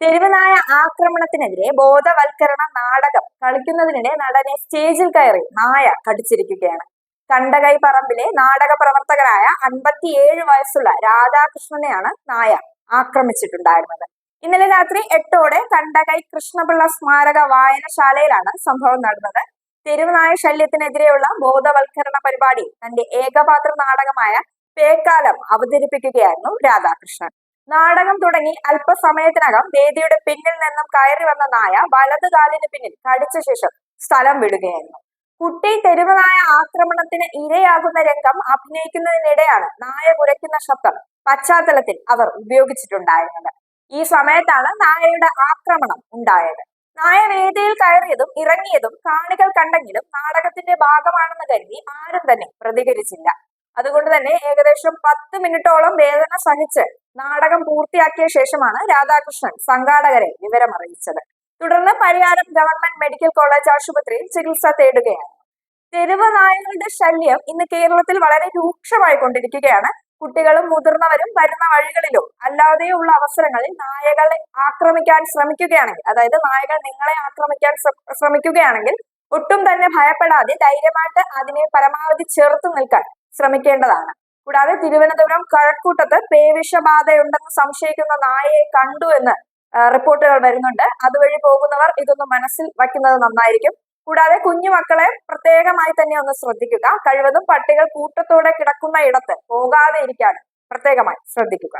തെരുവുനായ ആക്രമണത്തിനെതിരെ ബോധവൽക്കരണ നാടകം കളിക്കുന്നതിനിടെ നടനെ സ്റ്റേജിൽ കയറി നായ കടിച്ചിരിക്കുകയാണ്. കണ്ടകൈ പറമ്പിലെ നാടക പ്രവർത്തകരായ അൻപത്തിയേഴ് വയസ്സുള്ള രാധാകൃഷ്ണനെയാണ് നായ ആക്രമിച്ചിട്ടുണ്ടായിരുന്നത്. ഇന്നലെ രാത്രി എട്ടോടെ കണ്ടകൈ കൃഷ്ണപിള്ള സ്മാരക വായനശാലയിലാണ് സംഭവം നടന്നത്. തെരുവുനായ ശല്യത്തിനെതിരെയുള്ള ബോധവൽക്കരണ പരിപാടി തന്റെ ഏകപാത്ര നാടകമായ പേക്കാലം അവതരിപ്പിക്കുകയായിരുന്നു രാധാകൃഷ്ണൻ. നാടകം തുടങ്ങി അല്പസമയത്തിനകം വേദിയുടെ പിന്നിൽ നിന്നും കയറി വന്ന നായ വലത് കാലിന് പിന്നിൽ കടിച്ച ശേഷം സ്ഥലം വിടുകയായിരുന്നു. കുട്ടി തെരുവനായ ആക്രമണത്തിന് ഇരയാകുന്ന രംഗം അഭിനയിക്കുന്നതിനിടെയാണ് നായ കുരയ്ക്കുന്ന ശബ്ദം പശ്ചാത്തലത്തിൽ അവർ ഉപയോഗിച്ചിട്ടുണ്ടായിരുന്നത്. ഈ സമയത്താണ് നായയുടെ ആക്രമണം ഉണ്ടായത്. നായ വേദിയിൽ കയറിയതും ഇറങ്ങിയതും കാണികൾ കണ്ടെങ്കിലും നാടകത്തിന്റെ ഭാഗമാണെന്ന് കരുതി ആരും തന്നെ പ്രതികരിച്ചില്ല. അതുകൊണ്ട് തന്നെ ഏകദേശം പത്ത് മിനിറ്റോളം വേദന സഹിച്ച് നാടകം പൂർത്തിയാക്കിയ ശേഷമാണ് രാധാകൃഷ്ണൻ സംഘാടകരെ വിവരമറിയിച്ചത്. തുടർന്ന് പരിയാരം ഗവൺമെന്റ് മെഡിക്കൽ കോളേജ് ആശുപത്രിയിൽ ചികിത്സ തേടുകയാണ്. തെരുവ് നായകളുടെ ശല്യം ഇന്ന് കേരളത്തിൽ വളരെ രൂക്ഷമായി കൊണ്ടിരിക്കുകയാണ്. കുട്ടികളും മുതിർന്നവരും വരുന്ന വഴികളിലും അല്ലാതെയുള്ള അവസരങ്ങളിൽ നായകളെ ആക്രമിക്കാൻ ശ്രമിക്കുകയാണെങ്കിൽ അതായത് നായകൾ നിങ്ങളെ ആക്രമിക്കാൻ ശ്ര- ശ്രമിക്കുകയാണെങ്കിൽ ഒട്ടും തന്നെ ഭയപ്പെടാതെ ധൈര്യമായിട്ട് അതിനെ പരമാവധി ചെറുത്തു നിൽക്കാൻ ശ്രമിക്കേണ്ടതാണ്. കൂടാതെ തിരുവനന്തപുരം കഴക്കൂട്ടത്ത് പേവിഷബാധയുണ്ടെന്ന് സംശയിക്കുന്ന നായയെ കണ്ടു എന്ന് റിപ്പോർട്ടുകൾ വരുന്നുണ്ട്. അതുവഴി പോകുന്നവർ ഇതൊന്ന് മനസ്സിൽ വയ്ക്കുന്നത് നന്നായിരിക്കും. കൂടാതെ കുഞ്ഞു മക്കളെ പ്രത്യേകമായി തന്നെ ഒന്ന് ശ്രദ്ധിക്കുക. കഴിവതും പട്ടികൾ കൂട്ടത്തോടെ കിടക്കുന്ന ഇടത്ത് പോകാതെ ഇരിക്കാൻ പ്രത്യേകമായി ശ്രദ്ധിക്കുക.